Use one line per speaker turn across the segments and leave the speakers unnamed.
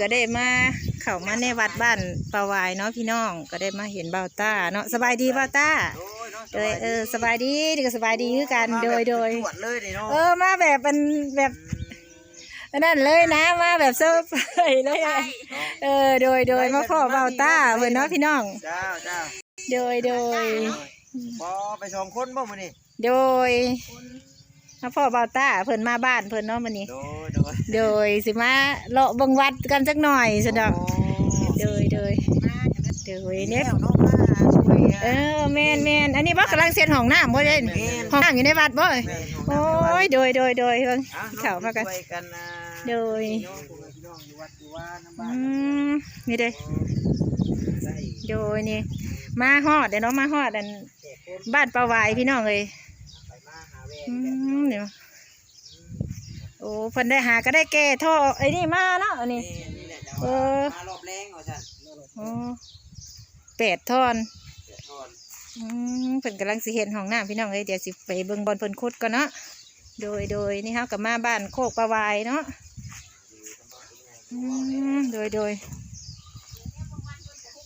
ก็ได้มาเข้ามาในวัดบ้านปาวายเนาะพี่น้องก็ได้มาเห็นเบาต้าเนาะสบายดีเบาต้าโดยเออสบายดีดีก็สบายดีคือกันโดยโดย
ตรวจเลยนี่เนาะ
เออมาแบบเป็นแบบอันนั่นเลยนะมาแบบเซอร์ไพรส์เลยอะเออโดยโดยมาพ่อเบาต้าเพื่อนเนาะพี่น้อง
เจ้าเจ้า
โดยโดย
บอไปสองคนบ่มื้อนี้
โดย มาพ่อเบาต้าเพิ่นมาบ้านเพิ่นเนาะมันนี้
โดยโดย
โดยสิมาเลาะเบังวัดกันสักหน่อยสะดอกโดยโดยโดย
เนี่
เนี่ยย
น้องมาช่วย
เออแมนแมนอันนี้บ่กำลังเสียนห้องน้ำบ่ได้ห้องน้ำอยู่ในวัดบ่โอ้ยโดยโดยโดยเพิ่งเข้ามากัน
ช่วยกันนะ
โดย
พี่น้องพี่น้องอยู่วัดอยู่ว่าน้ำบ้า
อื
น
มนี่เด้อ
ได้
โดยนี่มาฮอดเดี๋ยวเนาะมาฮอดอันบ้านปลาวายพี่น้องเอ้ย
ไปมาหาแว
อืมเดี๋ยวโอ้เพิ่นได้หาก็ได้แก่ท่อไอ้นี่มาเนาะอันนี้
นี่นี่แหละจ้ะ
เออ
มารอบแรงเอาซั่น
โอ้แปดท่อน
เดือดร้อน
อืมเพิ่นกำลังสิเห็นห้องน้ำพี่น้องเอ้ยเดี๋ยวสิไปเบิ่งบอลเพิ่นคุดก่อนเนาะโดยโดยนี่เฮากับมาบ้านโคกปลาวายเนาะอืมโดยโดย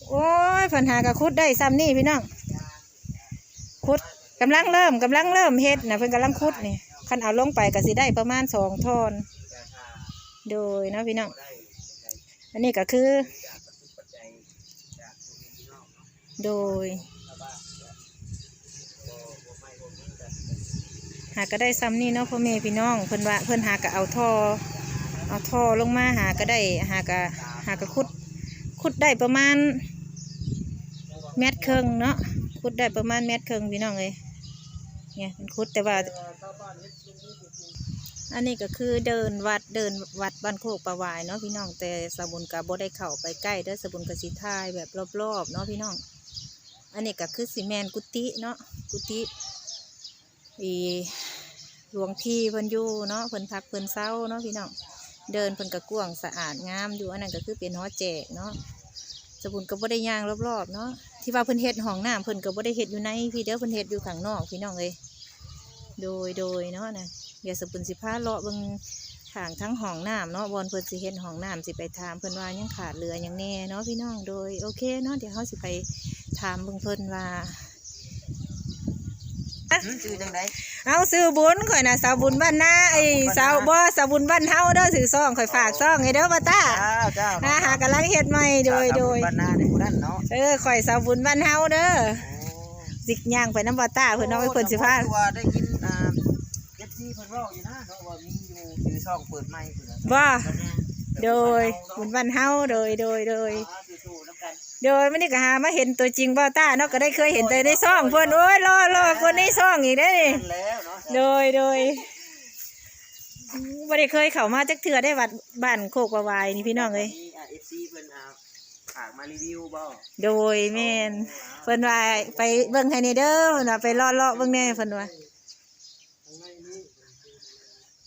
โอ้ยเพิ่นหากระคุดได้ซ้ำนี่พี่น้องคุดกำลังเริ่มกำลังเริ่มเฮ็ดนะเพิ่นกำลังคุดนี่คันเอาลงไปก็สิได้ประมาณสองท่อน โดยนะพี่น้องอันนี้ก็คือ โดย หาก็ได้ซ้ำนี่เนาะพ่อแม่พี่น้องเพิ่นว่าเพิ่นหาก็เอาท่อเอาท่อลงมาหาก็ได้หาก็หาก็ขุดขุดได้ประมาณเมตรครึ่งเนาะขุดได้ประมาณเมตรครึ่งพี่น้องเลย เนี่ยเป็นขุดแต่ว่า อันนี้ก็คือเดินวัดเดินวัดบ้านโคกประวายเนาะพี่น้องแต่สบุญกับบ่ได้เข้าไปใกล้เด้อสบุญกับสิทายแบบรอบๆเนาะพี่น้อง อันนี้ก็คือสีแมนกุฏิเนาะกุฏิอีหลวงพี่เพิ่นอยู่เนาะเพิ่นพักเพิ่นเศร้าเนาะพี่น้องเดินเพิ่นก็กว้างสะอาดงามอยู่อันนั้นก็คือเป็นหอแจกเนาะสบุญก็บ่ได้ย่างรอบๆเนาะ ที่ว่าเพิ่นเฮ็ดห้องน้ำเพิ่นก็บ่ได้เฮ็ดอยู่ในพี่เด้อเพิ่นเฮ็ดอยู่ข้างนอกพี่น้องเอ้ยโดยโดยเนาะนะเดี๋ยวสบุนสิพาเลาะเบิ่งทางทั้งห้องน้ำเนาะบอลเพิ่นสิเฮ็ดห้องน้ำสิไปถามเพิ่นว่ายังขาดเหลือยังแน่เนาะพี่น้องโดยโอเคเนาะเดี๋ยวเฮาสิไปถามเบิ่งเพิ่นว่า
หืมชื่อจังได
เอาซื้อบุญข่อยน่ะสาวบุญบ้านนาไอ้สาวบ่สาวบุญบ้านเฮาเด้อซื้อซองข่อยฝากซองให้เด้อบ่ตา
เจ้าเจ้า
หาหากำลังเฮ็ดใหม่โดยโดย
บ้านนาในผู้นั้นเนาะ
เออข่อยสาวบุญบ้านเฮาเด้อ
โอ้
สิย่างไปน้ำบ่ตาเพิ่นเอาไปเพิ่นสิพา
โอ้ว่าได้ยินอ่าเอฟซีเพิ่นเว้าอยู่นะเนาะว่ามีอยู่อยู่ช่องเปิดไมค์เพิ่นน่ะ
บ่
บ้านนา
โดยบุญบ้านเฮาโดยโดยโดย
อ่าสู้ๆนำกัน
โดยมื้อนี้ก็หามาเห็นตัวจริงบ่ตาเนาะก็ได้เคยเห็นแต่ในซองเพิ่นโอ้ยรอรอคนในซ่องอีกเด้นี่
นั่นแล้วเนาะ
โดยโดยบ่ได้เคยเข้ามาจักเทื่อได้วัดบ้านโคกวายนี่พี่น้องเอ้ย
มี FC เพิ่นอ่าฝากมารีวิวบ่
โดยแม่นเพิ่นว่าไปเบิ่งให้ในเด้อเพิ่นว่าไปเลาะเบิ่งแน่เพิ่นว่า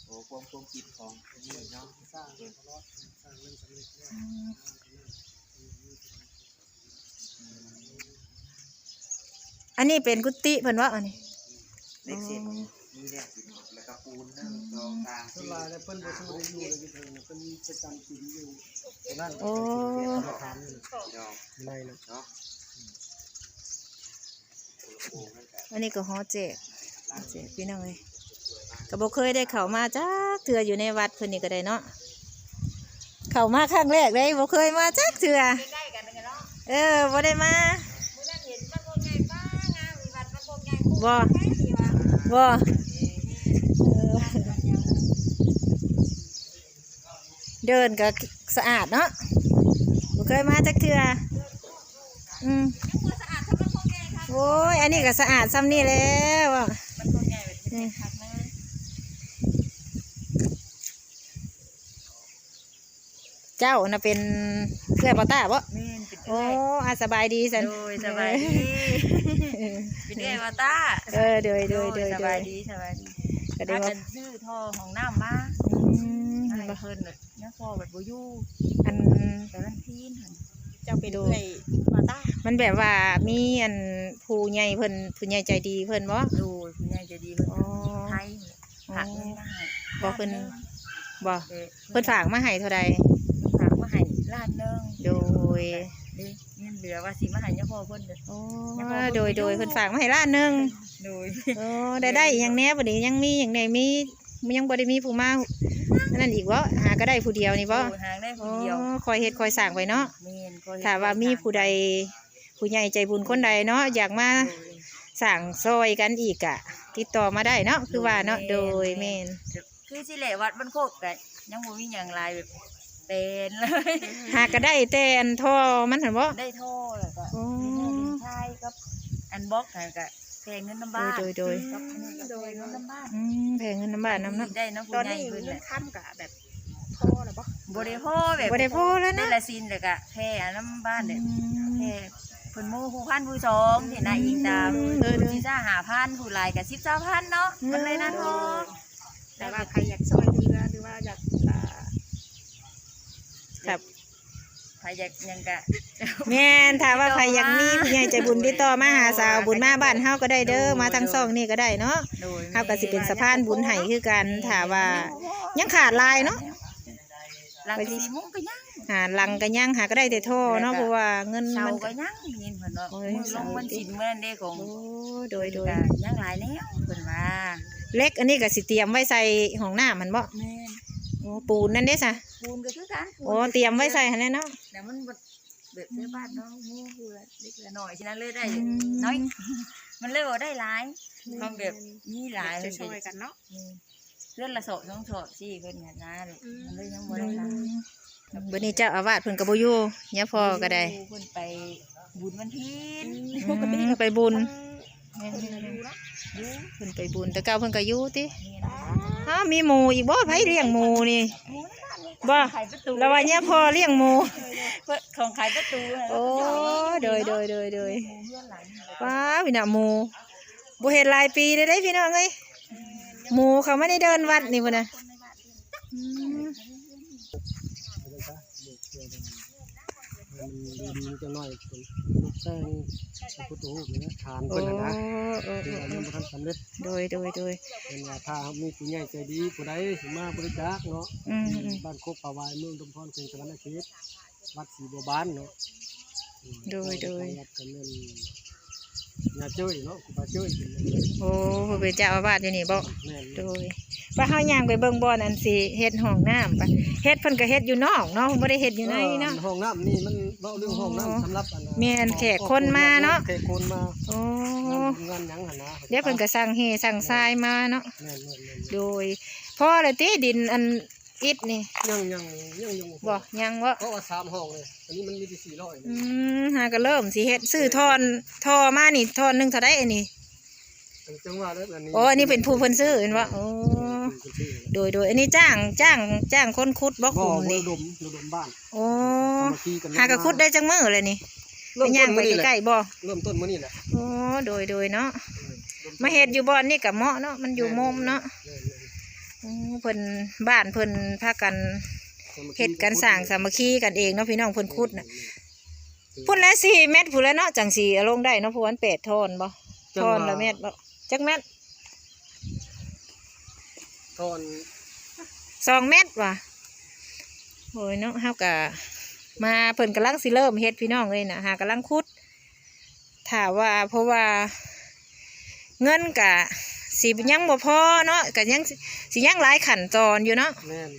โอ้ความความคิดของนี่เนาะสร้างเองตลอดสร้างเรื่องสำเร็จ
อันนี้เป็นกุฏิเพิ่นว่าอันนี้
เล็กเสร็จมีแหละสิแล้วก็ปูนนะรองทาง
สลายแล้วเพิ่นบ่สู้ได้อยู่เลยเพิ่นเพิ่นประจำกินอยู่
นั่น
โอ้
ทานนี่
ดอก
ไม่นะ
เนาะ
อันนี้ก็ฮอแจกฮอแจกพี่น้องเอ้ยก็บ่เคยได้เข้ามาจักเทื่ออยู่ในวัดเพิ่นนี่ก็ได้เนาะเข้ามาครั้งแรกเลยบ่เคยมาจักเทื่อเออบ่ได้มา บ่บ่เออเดินก็สะอาดเนาะบ่เคยมาจักเทื่ออืมโอ้ย อันนี้ก็สะอาดซ้ำนี่แล้วอะนี่เจ้าน่ะเป็นเพื่อนปอต้าบ่
แม่นเป็น
โอ้อาสบายดีสัน
โดยสบายดี เป็นไงมาตา
เออโดยโดยโดย
ส
โด
บายยดีสบายดี
ก็ได้
ถ้า
ว่า
กันซื้อท่อของน้ำมา
อืม
ให้เพิ่นน่ะเนี่ยท่อแบบบ่อยู่
อัน
แต่มันพีนหั่น
เจ้าเป็นเอื้อยมาต้า
มันแบบว่ามีอันผู้ใหญ่เพิ่นผู้ใหญ่ใจดีเพิ่นบ่
โดยคุณยายใจะดีเพิ่น
อ๋อ
ไทยผักเงินมาให้
บ่เพิ่นบ่
เด้อ
เพิ่นฝากมาให้เท่าใด
ฝากมาให้ล้านหนึง
โดย
เด้เงินเหลือว่าสิมาให้เนี่ยพ่อเพิ่นเด้อ
โอ้
ยังบ่
โดยโดยเพิ่นฝากมาให้ล้านหนึง
โดย
โอ้ได้ได้อีกอย่างแหน่บ่นี้ยังมีอย่างใดมียังบ่ได้มีผู้มาอันนั่นอีกบ่หาก็ได้ผู้เดียวนี่บ่
โดยหางได้
อ๋
ผู้
อ
เดียว
คอยเฮ็ดคอยสร้างไว้เนาะ
แม่นก็เฮ็ด
ถ้าว่ามีผู้ใดผู้ใหญ่ใจบุญคนใดเนาะอยากมา
โดย
สั่งซอยกันอีกอะติดต่อมาได้เนาะคือว่าเนาะโดยเมน
คือสิแหละวัดบ้านโคกก็ยังบ่มีหยังหลายแบบ เป็นเลย
หากก็ได้แต่อันท่อมันเห็นบ่
ได้โทษแล้วก็
โอ้
มีแม่ดินชายกับอันบล็อกกันก็แพงเงินน้ำบ้าน
โดยโดย
กับอันนี้ก็แพงเงินน้ำบ้าน
อืมแพงเงินน้ำบาทน้ำเนาะ
ได้น้ำ
ต
ผู้
อน
ใหญ่
นี้
เพิ่น
เงิ
แห
น
ละ
ค้ำกับแบบพ่อหรือปะ
บ่ได้พ่อแบบ
บ่ได้พอแล้ว
ได้
นะ
ละซินแล้วก็แพงน้ำบ้าน
อื
เนี่ย
ม
แพงเพิ่นหมู่ผู้พันผู้สองที่นายอิงตาม
เออเออ
สิซ่าหาพันผู้หลายก็สิบสามพันเนาะมันเลยนะพ่อ
แต่ว่าใครอยากซอยเรือหรือว่าอยากอ่า
ครับ
ใครอยากหยังก็
แม่นถ้าว่าใครอยากมีผู้ใหญ่ใจบุญติดต่อมาหาสาวบุญมาบ้านเฮาก็ได้เด้อมาทางซ่องนี่ก็ได้เนาะ
โดย
เฮาก็สิเป็นสะพานบุญให้คือกันถ้าว่า ยังขาดลายเนาะ
หลังสี่โมงก็ยัง
หาลังก็ยังหาก็ได้แต่ท่อเนาะเพราะว่าเงิน
เช้า
มัน
ก็ยังยินเพิ่นว่า
โอ้
มื
ย
อลงวันสินเมื่อนั้นเด้ของ
โอ้โดยโดย
ก็ยังหลายแล้วเพิ่นว่า
เล็กอันนี้ก็สิเตรียมไว้ใส่ห้องน้ามันบ่
แม่น
โอ้ปูนนั่นเด้ซะ
ปูนก็คือกันปูน
โอ้เตรียมไว้ใส่หั่นแหละเนาะ
แต่มันบ่แบบในบ้านเนาะหมู่ผู้ละเล็กละน้อยฉะนั้นเลยได้
อืม
น้อย มันเลยบ่ได้หลายทำแบบมีหลาย
จะ
เพิ่น
ช่วยกันเนาะ
อืมเพื่อนละโสดสองโสดสี่เพิ่นเนี่ยนะเลยมันเลยยังบ่ได้หลาย
วันนี้เจ้าอาวาสเพิ่นก็บ่อยู่เนี่ยพอก็ได้
เพิ่นไปบุญวันพีน
อืมไปบุญ
ดูเนาะ
เพิ่นไปบุญแต่เก่าเพิ่นก็อยู่ติอ้าวมีหมูอีกบ่ไผเลี้ยงหมูนี่บ่
ขายประตู
แล้วว่าเนี่ยพอเลี้ยงหมู
เพิ่นของขายประตู
โอ้โดยโดยโดยโดย
เพื่อนหลัง
ว้าพี่น่ะหมูบ่เห็นหลายปีเลยได้พี่น้องเอ้ยหมูเขาไม่ได้เดินวัดนี่พุ่นน่ะอืม
อะไรซะเด็กเพื่อนมัน ดีๆจังหน่อยเป็นแป้งพระพุทธรูปเนี่ยทาน
โอ้
เพิ่นน่ะนะ
โอ้
คือ
โอ้
อัน
โอ้
นี้บ่ทันสำเร็จ
โดยโดยโดย
เป็นว่าถ้ามีผู้ใหญ่ใจดีผู้ใดสิมาบริจาคเนาะ
อืมอืม
บ้านโคกป่าวายเมืองดมพรเขตสวรรณเขตวัดศรีบัวบานเนาะอืม
โดยโดย
วัดกันนั่ นยาเจ้ยเนาะครูบาเจ้ยเป็น
โอ้เพิ่นเป็นเจ้าอาวาสอยู่นี่บ่
แม่น
โดยว่าเฮาย่างไปเบิ่งบ่อนอันสิเฮ็ดห้องน้ำปะเฮ็ดเพิ่นก็เฮ็ดอยู่นอกเนาะบ่ได้เฮ็ดอยู่ในเนาะ
ห้องน้ำนี่มันเว้าเรื่องห้องน้ำสำหรับอันน่ะ
แม่นแขกคนมาเนาะ
แขกคนมา
โอ้
งานหยังหั่นนะ
เดี๋ยวเพิ่นก็สั่งเฮสั่งทรายมาเนาะ
แม่นแม่นแม่น
โดยพอเลยติดินอัน อิฐนี่
ยังยังยังยัง
บ่ยังบ่
เพราะว่าสามห้องเลยอันนี้มันมีที่สี่ร้อย
อืมหาก็เริ่มสิเฮ็ดซื้อทอนทอมานี่ทอนหนึงเท่าใดอันนี้
จังหวะแล้วอันนี้
โอ้อันนี้เป็นผู้เพิ่นซื้อเห็นบ่โอ้
เป็นชื่อ
โดยโดยอันนี้จ้างจ้างจ้างคนขุดบ่
บ่
คุม
ระ
นี่
ดมระดมบ้าน
โอ้
สามัคคีกัน
หาก็ขุดได้จังมื้อเลยนี่
เริ่ม
ไป
ต้
ย่านงไป
มื้อนี้แหละ
ใกล้ๆบ่
เริ่มต้นมื้อนี้แหละ
โอ้โดยโดยเนาะมาเฮ็ดอยู่บ่อนนี่กับเหมาะเนาะมันอยู่มุมเนาะอือ เพิ่นบ้านเพิ่นพากันเฮ็ดกันสร้างสามัคคีกันเองเนาะพี่น้องเพิ่นขุดน่ะพุ่นละ4เมตรพุ่นละเนาะจังสิเอาลงได้เนาะเพราะว่ามัน8ท่อนบ่ท่อนละเมตรบ่จักเมตร
ตอน
สองเมตรว่ะโอ้ยเนาะเฮาก็มาเพิ่นกำลังสิเริ่มเฮ็ดพี่น้องเอ้ยน่ะหากำลังขุดถ้าว่าเพราะว่าเงินกะ สิยังบ่พอเนาะก็ยังสิสิยังหลายขั้นตอนอยู่เนาะ
แม่น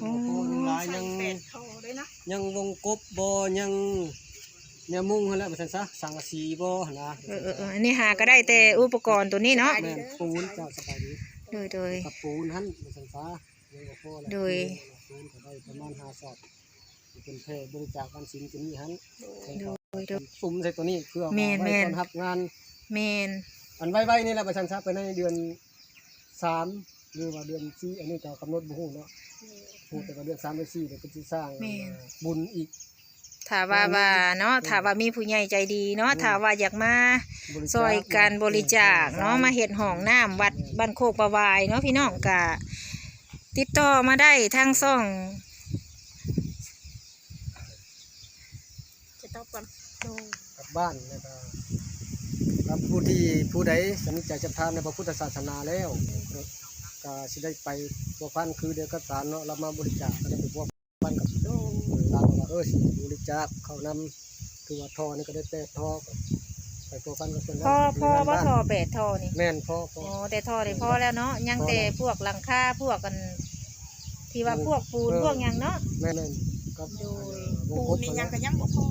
โอ้
ยังหลายยัง
แปดเท่าเลยนะ
ยังวงกบบ่ยังเนี่ยมุงหั่นแหละว่าซั่นซะสังกะสีบ่หั่นนะ
เออเออเอออันนี้หาก็ได้แต่อุปกรณ์ตัวนี้เนาะ
แม่นปูนเจ้าสบายดี
โดยโดย
กับปูนหั่นว่าซั่นซะยังบ่พอแล้ว
โดย
ปูนก็ได้ประมาณ5ซอบเป็นแพร่บริจาคกันสินตัวนี้หั่น
โดยโดย
สุ่มใส่ตัวนี้เพื่อ
แม่น
ไว้
แม่น
ต้อนรับงาน
แมน
อันไว้ๆนี่แหละประชันทรัพย์ไปในเดือนสามหรือว่าเดือนสี่อันนี้ก็กำหนดบุหูเนาะพูดแต่ว่าเดือนสามเดือนสี่เดี๋ยวก็จะสร้างบุญอีก
ถ้าว่าว่าเนาะถ้าว่ามีผู้ใหญ่ใจดีเนาะถ้าว่าอยากมา
บริจาค
ซอยการบริจาคเนาะมาเฮ็ดห้องน้ำวัดบ้านโคกประวายเนาะพี่น้องกะติดต่อมาได้ทางซ่อง
จะต้องก่อนโดย
กลับบ้านแล้วก็ รับผู้ที่ผู้ใดสนใจจะทานในพระพุทธศาสนาแล้วก็สิได้ไปพวกพันคือเดียวกับสารเนาะเรามาบริจาคก็ได้ไปพวกพันกับ
โดย
ตามว่าเออสิบริจาคเขานำคือว่าทอนี่ก็ได้แปดทอก็ไปพวกพันกับเพิ่น
พ่อพ่อ
มีงาน
ว่า
บ้าน
ทอแปดทอนี่
แม่นพ่อพ่อ
อ๋อแต่ทอได้พอแล้วเนาะยังแต่พวกหลังคาพวกกัน ที่ว่าพวกปูน
เออ
พวกหยังเนาะ
แม่นแม่นกับ
โดย
วง
ปู
กบ
นี่ยังก็ยังบ่พอ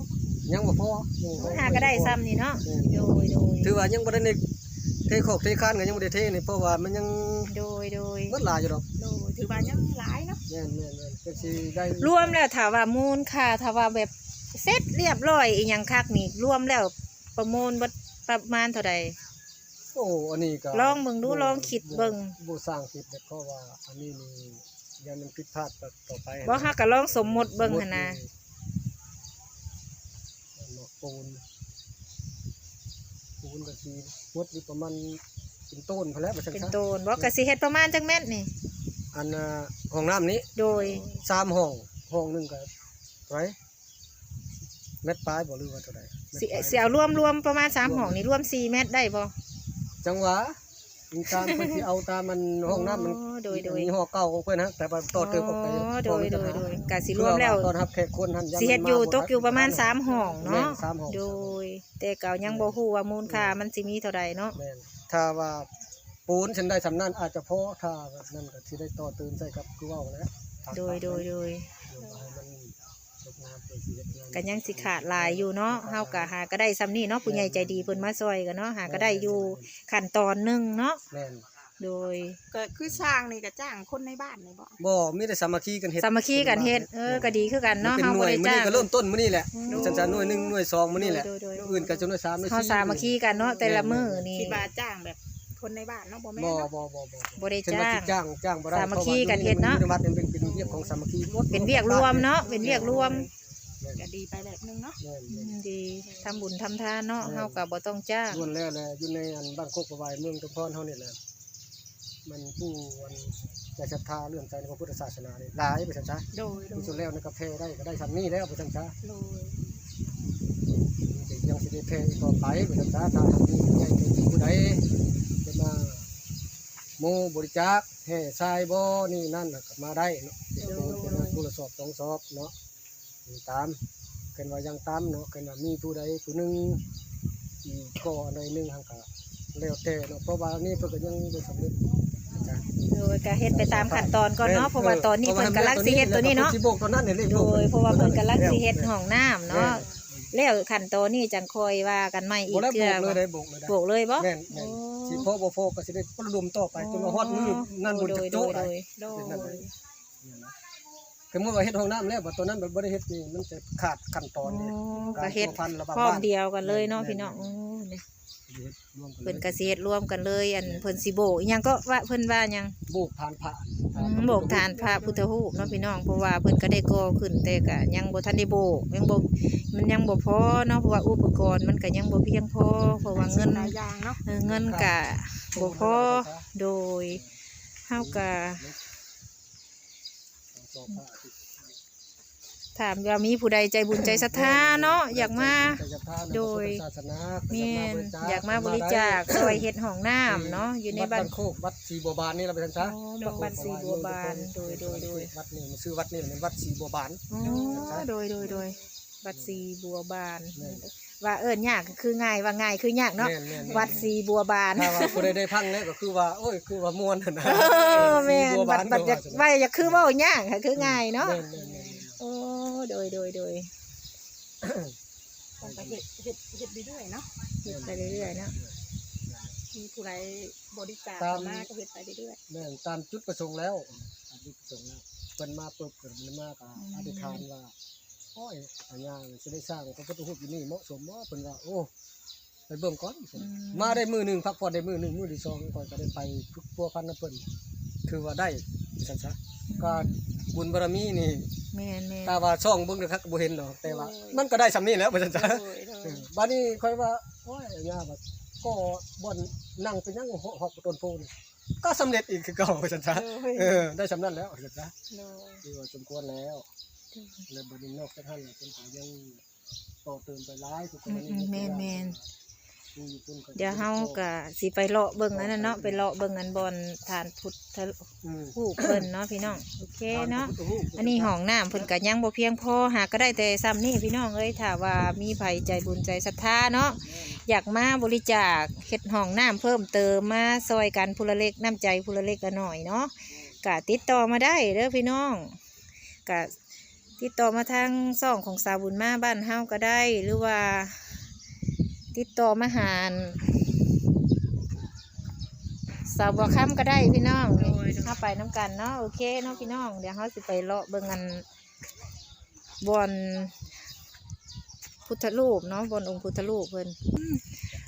ยังบ่พอยังบ่พอ
หาก็ได้ซ้ำนี่เนาะ
แม่น
โดยโดย
ถือว่ายังบ่ได้ในเทโคกเทคานก็ยังบ่ได้เทนี่เพราะว่ามันยัง
โดยโดย
เบิดหลายอยู่ดอก
โดยถือว่ายังหลายเนาะ
แม่นแม่นแม่นก็สิได้
รวมแล้วถ้าว่ามูลค่าถ้าว่าแบบเสร็จเรียบร้อยอีหยังคักนี่รวมแล้วประมูลเบิดประมาณเท่าใด
โอ้อันนี้ก็
ลองเบิ่งดูลองคิดเบิ่ง
บ่สร้างคิดแต่เพราะว่าอันนี้นี่ยันมันผิดพลาดต่อไป
บ่ฮักก็ลองสมมติเบิ่งหั่นนะ
เนาะ ปูน ปูนก็สิหมดอยู่ประมาณเป็นต้นพอแล้วบ่ซั่น
เป็น
ซะ
โตนบ่ก็สิเฮ็ดประมาณจักแม่นนี่
อันน่ะห้องน้ำนี้
โดย
สามห้อง ห้องหนึงก็ไว้เม็ดปลายบ่หรือว่าเท่าใดเม็ด
สิ
ปลาย
สิเอารวมรวมประมาณ3ห้องนี่รวม4เมตรได้บ่
จังหวะ มีตามเพิ่นสิเอาตามมันห้องน้ำมัน
อ๋อโดยโดย
มีห้องเก่าของเพิ่นฮะแต่ว่าต่อเติมออกไป
อ๋อโด
ห้อง
ย
นี้
โด
ต่าง
ย
หาก
โดยก็สิรวมแล้ว
ตอนรับแขกคนท่าน
สิเฮ็ดอยู่ตกอยู่ประมาณ3ห้อง
แม่
เนาะ
สามห้อง
โดย แต่ก็ยังบ่ฮู้ว่ามูลค่ามันสิมีเท่าใดเนาะ
แม่นถ้าว่าปูนฉันได้สำนันอาจจะพอถ้านั่นก็สิได้ต่อเติมใส่กับคือเว้าแหล้ว
โดยโดยโดย
ให้มัน สวยงามเปิดสิเฮ็ดงาน
ก็ยังสิขาดหลายอยู่เนาะเฮาก็หาก็ได้ซ้ำนี่เนาะผู้ใหญ่ใจดีเพิ่นมาซอยกันเนาะหาก็ได้อยู่ขั้นตอนหนึงเนาะ
แม่น
โดย
ก็คือสร้างนี่ก็จ้างคนในบ้านนี่บ่
บ่มีแต่สามัคคีกันเฮ็ด
สามัคคีกันเฮ็ดเออก็ดีคือกันเนาะ
เป็น
เฮา
หน่
บ่
วย
ได้
มื้อ
จ้า
นี้
ง
ก็เริ่มต้นมื้อนี้แหละ
อืม
ฉันจะหน่วยหนึ่งหน่วยสองมื้อนี้แหละ
โดยโดยโดย
อื่นก็จะหน่วยสามหน่วย
เฮา
สี่
สามัคคีกันเนาะแต่ละมื้อนี่
คิดว่าจ้างแบบ คนในบ้านเนาะบ่แม่น
บ่
เนาะ
บ่บ่บ่
บ่ได้
ฉันว่า
จ้าง
สิจ้างจ้างบ่ได้
สามัคคีกันเฮ็ดเนาะ
พรวัดนี่เป็นเป็นเรียกของสามัคคีหมด
เป็นเวียกรวมเนาะเป็นเวียกรวม
ก็ดีไปแบบนึงเนาะ
แม่น
อื
แม่น
มดีทำบุญทำทานเนาะเฮาก็บ่ต้องจ้าง
ล้วนแล้วแหละอยู่ในอันบ้านโคกประวายเมืองกำพรเฮานี่แหละมันผู้อันใจศรัทธาเรื่องใจในพระพุทธศาสนานี่หลายไปซั่นซะ
โดยโดย
ที่สุดแล้วนี่ก็แพ้ได้ก็ได้ซ้ํนี้แล้วไปซั่นซะ
โดย
ยังสิได้แพ้อีกต่อไปไปซั่นซะถ้าทำนี้ใหญ่เป็นผู้ใดจะ มาโมบริจาคแห่ทรายบ่นี่นั่นน่ะก็มาได้เนาะเป็นผู้ละสอบสองสอบเนาะนี่ตามเกันว่ายังตามเนาะเกันว่ามีผู้ใดผู้หนึงที่ก่ออันใดหนึงหังก็แล้วแต่เนาะเพราะว่านี่เพิ่นก็ยังบ่สำเร็จจ้ะ
โดยก็เฮ็ดไปตามขั้นตอนก่อนเนาะเพราะว่าตอนนี้เพิ่นกำลังสิเฮ็ดตัวนี้เนาะ
สิโบกตัวนั้นเนี่ยเลย
โดยเพราะว่าเพิ่นกำลังสิเฮ็ดห้องน้ำเนาะแล้วขั้นตอนนี้จังคอยว่ากันใหม่อี
บ่
ก
ได้โบ
เทื่อก
เลยได้โบกเลยได้
โบกเลยบ่
แม่นแม่นสิ พ่อบ่พอก็สิได้ประดมต่อไปจนว่าฮอดมือนั่นบ่
โด
จะ
ยโด
โจ๊ะ
ย
ได้
โดย
โดย
คือเมื่อว่าเฮ็ดห้องน้ำแล้วบัดตัวนั้นบัดบ่ได้เฮ็ดนี่มันจะขาดขั้นตอนนี่
ก็เฮ็ด
พันระบา
พร้อม
บ้าน
เดียวกันเลยเนาะพี่น้องโอ้เนี่ย
เฮ็ดรวมกัน
เพิ่นก็สิเฮ็ดร่วมกันเลย อันเพิ่นสิโบกอิหยังก็ว่าเพิ่นว่าหยัง
โบกผ่านพระ
อืมโบกฐานพระพุทธรูปเนาะพี่น้องเพราะว่าเพิ่นก็ได้ก่อขึ้นแต่ก็ยังบ่ทันได้โบกยังบ่มันยังบ่พอเนาะเพราะว่าอุปกรณ์มันก็ยังบ่เพียงพอเพราะว่าเงิน
หลายอย่างเนาะ
เออเงินกะบ่พอโดยเฮากะ ถามว่ามีผู้ใดใจบุญใจศรัทธาเนาะอยากมา โดย
ศาสนา
แม่นอยากมาบริจาคซอยเฮ็ดห้องน้ำเนาะอยู่ในบ้าน
โคกวัดสีบัวบานนี่เราไปทันซะ
อ๋อบักบ้านสีบัวบานโดยโดยโดย
วัดนี่มันชื่อวัดนี่มันวัดสีบัวบาน
อ๋อโดยโดยโดยวัดสีบัวบาน
แม่น
ว่าเอิ้นยากก็คือง่ายว่าง่ายคือยากเนาะ
แม่นแม่นแม่น
วัดสีบัวบาน
ถ้าว่าผู้ใดได้พังแล้วก็คือว่าโอ้ยคือว่าม่วนหั่นนะ
เออแม่น
สีบัว
บั
บา
ด
น
บัดอยากว่าอยากคือเว้ายากค่ะคือง่ายเนาะ ยโดยโดย
ต้องไปเฮ็ดเฮ็ดเฮ็ดเรื่อยๆเนาะ
เฮ็ดไปเรื่อยๆเนาะ
มีผู้ใดบริจาค
ตาม
มาก็เฮ็ดไปเรื่อย
แม่นตามจุดประสงค์แล้วตามจุดประสงค์แล้วเพิ่นมาปุ๊บเพิ่นมาก็อธิษฐานว่าโอ้ยอันยางสิได้สร้างพระพุทธรูปอยู่นี่เหมาะสมบ่เพิ่นว่าโอ้ไปเบิ่งก่อนมาได้มือหนึงพักผ่อนได้มือหนึงมือที่สองก่อนก็ได้ไปทุกพัวพันนะเพิ่นถือว่าได้ซั่นซะก็บุญบารมีนี่
แม่นแม่น
ตาว่าช่องเบิ่งนะครับบ่เห็นดอกแต่ว่ามันก็ได้สำนี้แล้วว่าซั่นซะ
โดยโดย
เออบัดนี้ค่อยว่าโอ้ยย่าแบบก็บ่อนนั่งเป็นหยังหอกต้นโพนี่ก็สำเร็จอีกคือเก่าว่าซั่นซะเออได้สำนั้นแล้วว่าซั่นซะ
โดย
คือว่าสมควรแล้วแล้วบัดนี้นอกจากนั้นแล้วเพิ่นก็ยังต่อเติมไปหลายทุกคน
อืมอืมแม่นแม่น
มีอยู่ เพิ่นก็
เดี๋ยวเฮาก็สิไปเลาะเบิ่งอันนั้นเนาะไปเลาะเบิ่งอันบอนฐานพุทธ
อืม
รูปเพิ่นเนาะพี่น้องโอเคเนาะ
ทงพุทธรูป
อันนี้ห้องน้ำเพิ่นก็ยังบ่เพียงพอหาก็ได้แต่ซ้ำนี่พี่น้องเอ้ยถ้าว่ามีไผใจบุญใจศรัทธาเนาะอยากมาบริจาคเฮ็ดห้องน้ำเพิ่มเติมมาซอยกันผู้ละเล็กน้ำใจผู้ละเล็กละหน่อยเนาะก็ติดต่อมาได้เด้อพี่น้องก็ติดต่อมาทางซ่องของสาวบุญมาบ้านเฮาก็ได้หรือว่า ติดต่อมาหาสาวบัวค่ำก็ได้พี่น้องถ้าไปน้ำกันเนาะโอเคเนาะพี่น้อง เดี๋ยวเขาสิไปเลาะเบิ่งกันบอนพุทธรูปเนาะบอนองค์พุทธรูปเพิ่นอืม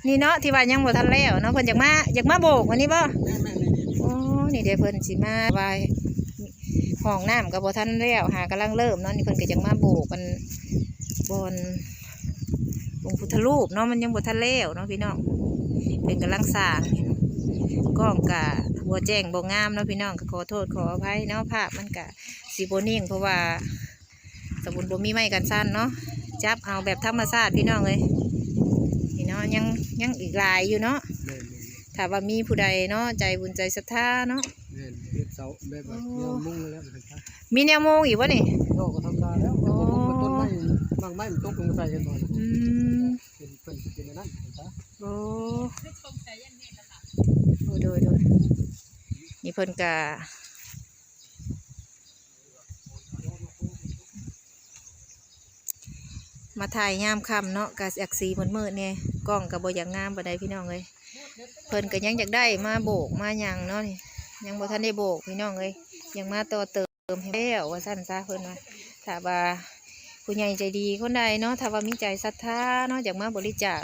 นี่เนาะที่ว่ายังบ่ทันแล้วเนาะเพิ่นอยากมาอยากมาโบกวันนี้บ่โอ้นี่เดี๋ยวเพิ่นสิมาไหวายห้องน้ำก็บ่ทันแล้วหากำลังเริ่มเนาะนี่เพิ่นก็อยากมาโบกกันบอน องค์พุทธรูปเนาะมันยังบ่ทันแล้วเนาะพี่น้องเป็นกำลังสร้างนี่เนาะกล้องกะบัวแจ้งบ่งามเนาะพี่น้องก็ขอโทษขออภัยเนาะภาพมันกะสีโบนิ่งเพราะว่าสมุนบ่มีไม้กันสั้นเนาะจับเอาแบบธรรมชาติพี่น้องเลยนี่เนาะยังยังอีกหลายอยู่เนาะ
แม่น
ถ้าว่ามีผู้ใดเนาะใจบุญใจศรัทธาเนาะ
แม่นเฮ็ดเสาแบบว่าแนวมุ่งแล้วว่าซั่นซะ
มีแนวโมงอีกวะนี่
บางไม้มันตกลงใส่กันบ่
อืม
เป็นเพิ่นเป็นอันนั้นว่าซั่นะ
โอ้โอ้โดยโดยนี่เพิ่นกะมาถ่ายยามค่ำเนาะกะแอกสีมืดมืดเนี่ยกล้องกับบอย่างงามบันไดพี่น้องเลยเพิ่นก็ยังอยากได้มาโบกมาหยังเนาะนี่ยังบ่ทันได้โบกพี่น้องเลยยังมาต่อเติมให้แล้วว่าสั้นซะเพิ่นว่าถ้าว่า ผู้ใหญ่ใจดีคนใดเนาะถ้าว่ามีใจศรัทธาเนาะอยากมาบริจาค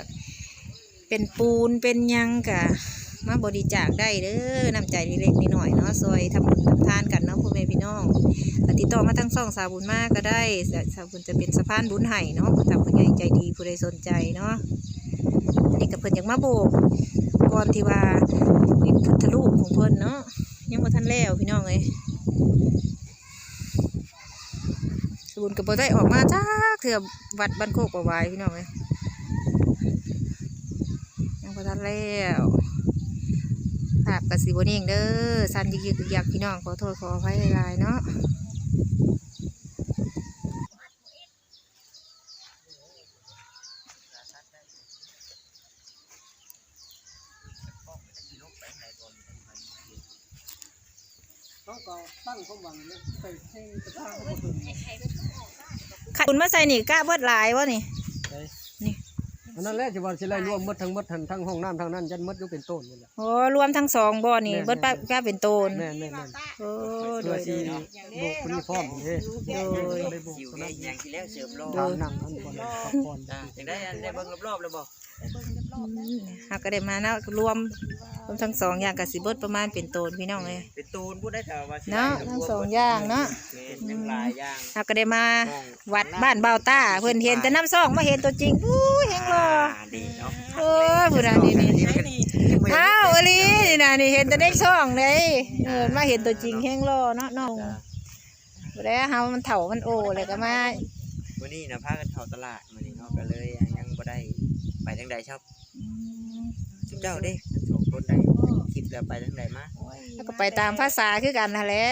เป็นปูนเป็นยังกะมาบริจาคได้เด้อน้ำใจเล็กๆน้อยๆเนาะซอยทำบุญทำทานกันเนาะพ่อแม่พี่น้องติดต่อมาทั้งซ่องสาวบุญมากก็ได้สาวบุญจะเป็นสะพานบุญไห้เนาะถ้าผู้ใหญ่ใจดีผู้ใดสนใจเนาะอันนี้กับเพิ่นอยากมาโบกก่อนที่ว่าพุทธรูปของเพิ่นเนาะยังบ่ทันแล้วพี่น้องเอ้ย สาวบุญกับบ่ได้ออกมาจากเถื่อวัดบ้านโคกประวายพี่น้องเอ้ยยังพอทันแล้วภาพกสิบนิ่งเด้อสันยิกยิกยักพี่น้องขอโทษขออภัยหลายๆเนาะ
เขาก็ตั้งความหวังเนี่ยใส่เพลงกระทา งเขาบ่ถึง
ขาดคุณมาใส่นี่กล้าเบิดหลายวะนี่นี่
อันนั้นแหละที่ว่าสิไล่รวมหมดทั้งหมดทั้งทั้งห้องน้ำทั้งนั้นยันหมดอยู่เป็นต้นหมดแหละ
โอ้รวมทั้งสองบ่อนี่
แม่น
เบิดปะกล้าเป็นโตน
แม่นแม่นแม่น
โอ้โด
เพื่อย
โด
สิ
ย
โบกคนนี้พร้อมเด้
โดย
ได้โบก
สิว
ตัว
แม่
นั้น
ยังที่แล้วเสริมโล
ทางนั่งอันก่อนพักผ่อน
จ้าจังได้อันได้เบิ่งรอบๆเลยบ่
หากก็ได้มาเนาะรวมรวมทั้งสองอย่างกับสิเบิดประมาณเป็นโตนพี่น้องเลย
เป็นตูนพูดได้แต่ว่าสิ
เนาะ
ได้
ทั้งสองอย่างเนาะ
แม่นยังหลายอย่าง
หากก็ได้มาวัดบ้านเบาต้าเพิ่นเห็นแต่น้ำซองมาเห็นตัวจริงอู้ยแหงรอ
ดีเนาะ
โอ้ยผู้ใดนี่นี่อ้าวอลีนี่นะนี่เห็นแต่เด็กช่องเลยเออมาเห็นตัวจริงแห้งรอเนาะน้องบ่ได้เฮามันเถ่ามันโอเลยก็มา
วันนี้นะพากันเข้าตลาดมื้อนี้เนาะก็เลยยังบ่ได้ไปทางใดครับทุก เจ้าเด้สองคนได้คลิปแล้วไปทางใดมา
แล้วก็ไปตามภาษาคือกันนั่นแหละ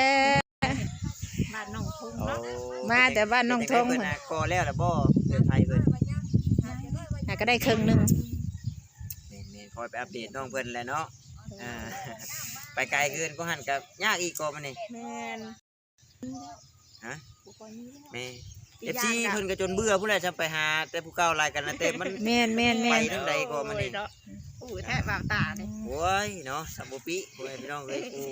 บ้านน้องทุ่ง
โอ้
เนาะ
มาแต่บ้านน้องทง
เพิ่นน่ะก่อแล้วล่ะบ่เพิ่นไทยเพิ่น
หาก็ได้ครึ่งหนึง
แม่นๆคอยไปอัปเดตน้องเพิ่นแหละเนาะอ่าไปไกลเกินก็หันกับยากอีกก็มันนี่
แม่น
ฮะแม่เอฟซีเพิ่นก็จนเบื่อผู้ใดจะไปหา แต่ผู้เก่าหลายกันนะแต่มัน
แม่นแม่นแม่
ไป
น
ทางใดก็มันนี่
โอ้ยเนาะอู้แท้บ่าวตาเลย
โอ้ยเนาะสัมบุปิพ่อแม่พี่น้องเอ้ยกู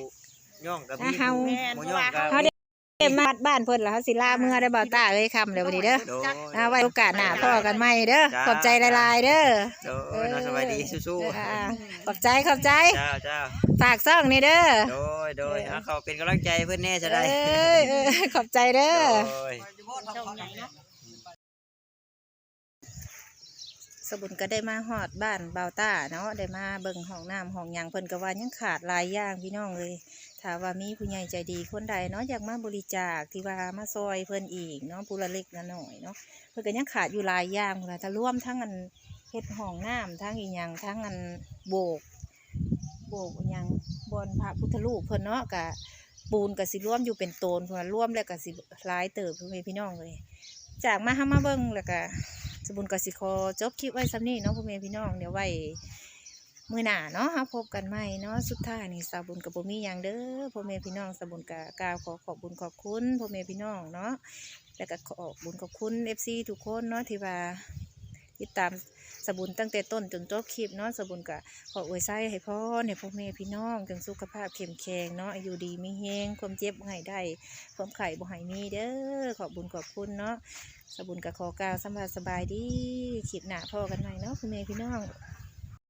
ย่องกับพี่
เฮา
กูย่องกับ
เฮาเอ็มมาบ้านเพิ่นแล้วสิลาเมื่อได้อบ่าวตาเอ้ยคำเดี๋ยววันนี้เด้อ
โดย
เอาไว้โอกาสหน้าพ่อกันใหม่เด้อ
จ้า
ขอบใจหลายๆเด้อ
โดยเนาะสบายดีสู้
เอออ่าขอบใจขอบใจ
ๆเจ้าเจ้า
ฝากซ่องนี่เด้อ
โดยโดยเอาเขาเป็นกำลังใจเพื่อนแน่จะได้
เอ้ยเออขอบใจเด้อ
โดย
สบุญก็ได้มาฮอดบ้านเบาวต้าเนาะได้มาเบิ่งห้องน้ำห้องยังเพิ่นก็ว่ายังขาดหลายอย่างพี่น้องเลยถ้าว่ามีผู้ใหญ่ใจดีคนใดเนาะอยากมาบริจาคที่ว่ามาซอยเพิ่นอีกเนาะผู้ละเล็กละน้อยเนาะเพิ่นก็ยังขาดอยู่หลายอย่างเล่ะถ้ารวมทั้งอันเฮ็ดห้องน้ำทั้งอีหยังทั้งอันโบก โบกอีหยังบนพระพุทธรูปเพิ่นเนาะกะปูนก็สิร่วมอยู่เป็นโตนเพิ่นว่วมแล้วก็สิลายเติบเพ่อพี่น้องเลย จากมาห้ามาเบิ่งแล้วก็ สบุญกสิคอจบคลิปไว้ซ้ำนี้เนาะพ่อแม่พี่น้องเดี๋ยวไว้มือหนาเนาะฮะพบกันใหม่เนาะสุดท้ายนี่สาบุญกับบ่มีหยังเด้อพ่อแม่พี่น้องสาบุญกะกาวขอขอบบุญขอบคุณพ่อแม่พี่น้องเนาะแล้วก็ขอบุญขอบคุณเอฟซีทุกคนเนาะที่ว่า ติดตามสบุญตั้งแต่ต้นจนจบคลิปเนาะสบุญกะขออวยไส้ให้พ่อให้พ่อแม่พี่น้องจงสุขภาพเข้มแข็งเนาะอายุดีมีแฮงความเจ็บบ่ให้ได้ความไข่บ่หายมีเด้อขอบุญขอบคุณเนาะสบุญกะขอกาวสบายสบายดีคลิปหน้าพ่อกันหน่อยเนาะพ่อแม่พี่น้อง